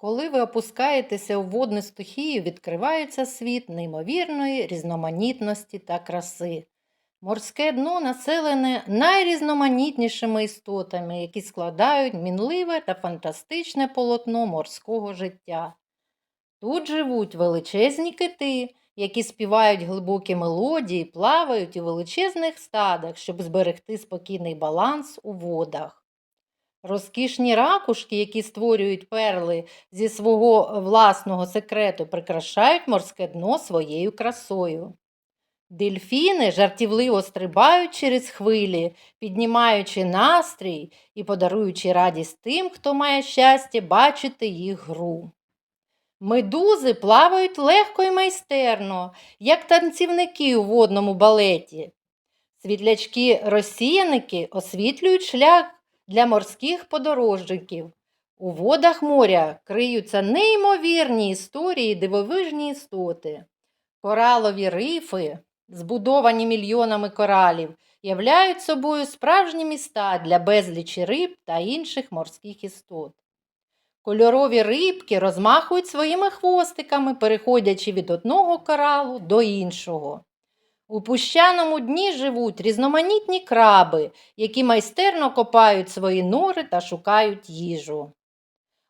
Коли ви опускаєтеся у водну стихію, відкривається світ неймовірної різноманітності та краси. Морське дно населене найрізноманітнішими істотами, які складають мінливе та фантастичне полотно морського життя. Тут живуть величезні кити, які співають глибокі мелодії, плавають у величезних стадах, щоб зберегти спокійний баланс у водах. Розкішні ракушки, які створюють перли зі свого власного секрету, прикрашають морське дно своєю красою. Дельфіни жартівливо стрибають через хвилі, піднімаючи настрій і подаруючи радість тим, хто має щастя бачити їх гру. Медузи плавають легко і майстерно, як танцівники у водному балеті. Світлячки-розсіяники освітлюють шлях для морських подорожників. У водах моря криються неймовірні історії дивовижні істоти. Коралові рифи, збудовані мільйонами коралів, являють собою справжні міста для безлічі риб та інших морських істот. Кольорові рибки розмахують своїми хвостиками, переходячи від одного коралу до іншого. У пущаному дні живуть різноманітні краби, які майстерно копають свої нори та шукають їжу.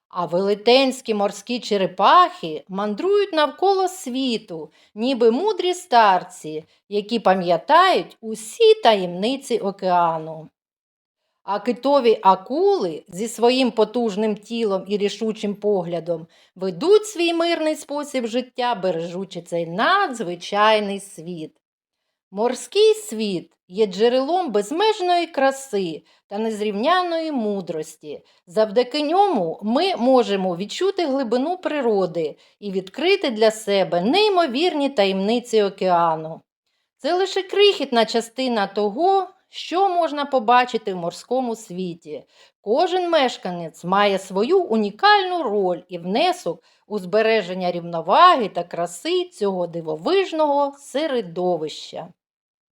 А велетенські морські черепахи мандрують навколо світу, ніби мудрі старці, які пам'ятають усі таємниці океану. А китові акули зі своїм потужним тілом і рішучим поглядом ведуть свій мирний спосіб життя, бережучи цей надзвичайний світ. Морський світ є джерелом безмежної краси та незрівняної мудрості. Завдяки ньому ми можемо відчути глибину природи і відкрити для себе неймовірні таємниці океану. Це лише крихітна частина того, що можна побачити в морському світі. Кожен мешканець має свою унікальну роль і внесок у збереження рівноваги та краси цього дивовижного середовища.